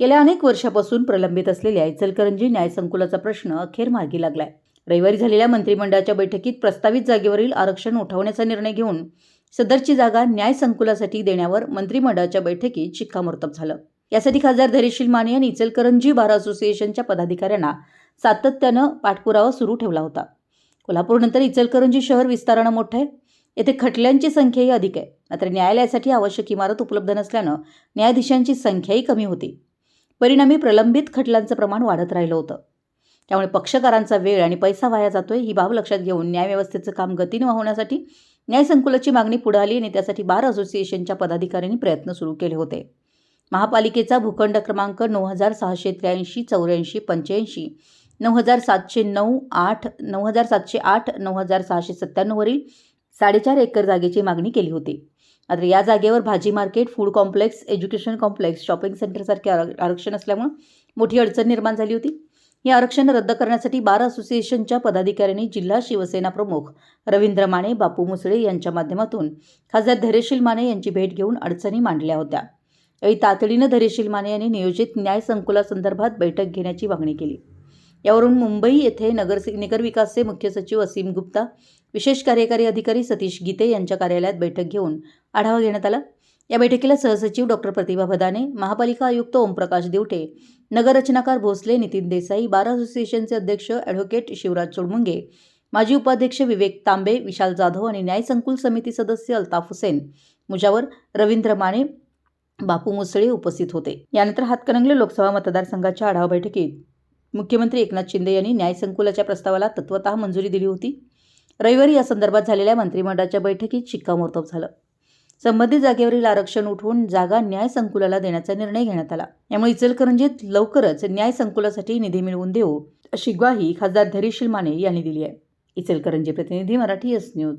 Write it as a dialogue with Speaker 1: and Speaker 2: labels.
Speaker 1: गेल्या अनेक वर्षापासून प्रलंबित असलेल्या इचलकरंजी न्यायसंकुलाचा प्रश्न अखेर मार्गी लागलाय. रविवारी झालेल्या मंत्रिमंडळाच्या बैठकीत प्रस्तावित जागेवरील आरक्षण उठवण्याचा निर्णय घेऊन सदरची जागा न्यायसंकुलासाठी देण्यावर मंत्रिमंडळाच्या बैठकीत शिक्कामोर्तब झालं. यासाठी खासदार धैर्यशील माने यांनी इचलकरंजी बार असोसिएशनच्या पदाधिकाऱ्यांना सातत्यानं पाठपुरावा सुरू ठेवला होता. कोल्हापूरनंतर इचलकरंजी शहर विस्तारानं मोठं आहे. येथे खटल्यांची संख्याही अधिक आहे. मात्र न्यायालयासाठी आवश्यक इमारत उपलब्ध नसल्यानं न्यायाधीशांची संख्याही कमी होती. परिणामी प्रलंबित खटलांचं प्रमाण वाढत राहिलं होतं. त्यामुळे पक्षकारांचा वेळ आणि पैसा वाया जातोय ही बाब लक्षात घेऊन न्यायव्यवस्थेचं काम गतीनं होण्यासाठी न्यायसंकुलाची मागणी पुढे आली आणि त्यासाठी बार असोसिएशनच्या पदाधिकाऱ्यांनी प्रयत्न सुरू केले होते. महापालिकेचा भूखंड क्रमांक नऊ हजार सहाशे त्र्याऐंशी चौऱ्याऐंशी पंच्याऐंशी नऊ हजार सातशे नऊ आठ नऊ हजार सातशे आठ नऊ हजार सहाशे सत्त्याण्णववरील साडेचार एकर जागेची मागणी केली होती. मात्र या जागेवर भाजी market food complex education complex shopping सेंटरसारखे आर आरक्षण असल्यामुळं मोठी अडचण निर्माण झाली होती. हे आरक्षण रद्द करण्यासाठी बार असोसिएशनच्या पदाधिकाऱ्यांनी जिल्हा शिवसेना प्रमुख रवींद्र माने बापू मुसळे यांच्या माध्यमातून खासदार धैर्यशील माने यांची भेट घेऊन अडचणी मांडल्या होत्या. यावेळी तातडीनं धैर्यशील माने यांनी नियोजित न्याय संकुलासंदर्भात बैठक घेण्याची मागणी केली. यावरून मुंबई येथे नगर नगर विकासचे मुख्य सचिव असीम गुप्ता विशेष कार्यकारी अधिकारी सतीश गीते यांच्या कार्यालयात बैठक घेऊन आढावा घेण्यात आला. या बैठकीला सहसचिव डॉक्टर प्रतिभा भदाने महापालिका आयुक्त ओमप्रकाश दिवटे नगररचनाकार भोसले नितीन देसाई बार असोसिएशनचे अध्यक्ष ॲडव्होकेट शिवराज चोडमुंगे माजी उपाध्यक्ष विवेक तांबे विशाल जाधव आणि न्याय संकुल समिती सदस्य अल्ताफ हुसेन मुजावर रवींद्र माने बापू मुसळे उपस्थित होते. यानंतर हातकणंगले लोकसभा मतदारसंघाच्या आढावा बैठकीत मुख्यमंत्री एकनाथ शिंदे यांनी न्यायसंकुलाच्या प्रस्तावाला तत्वत मंजुरी दिली होती. रविवारी या संदर्भात झालेल्या मंत्रिमंडळाच्या बैठकीत शिक्कामोर्तब झालं. संबंधित जागेवरील आरक्षण उठवून जागा न्याय संकुलाला देण्याचा निर्णय घेण्यात आला. यामुळे इचलकरंजीत लवकरच न्याय संकुलासाठी निधी मिळवून देऊ अशी ग्वाही खासदार धैर्यशील माने यांनी दिली आहे. इचलकरंजी प्रतिनिधी मराठी एस न्यूज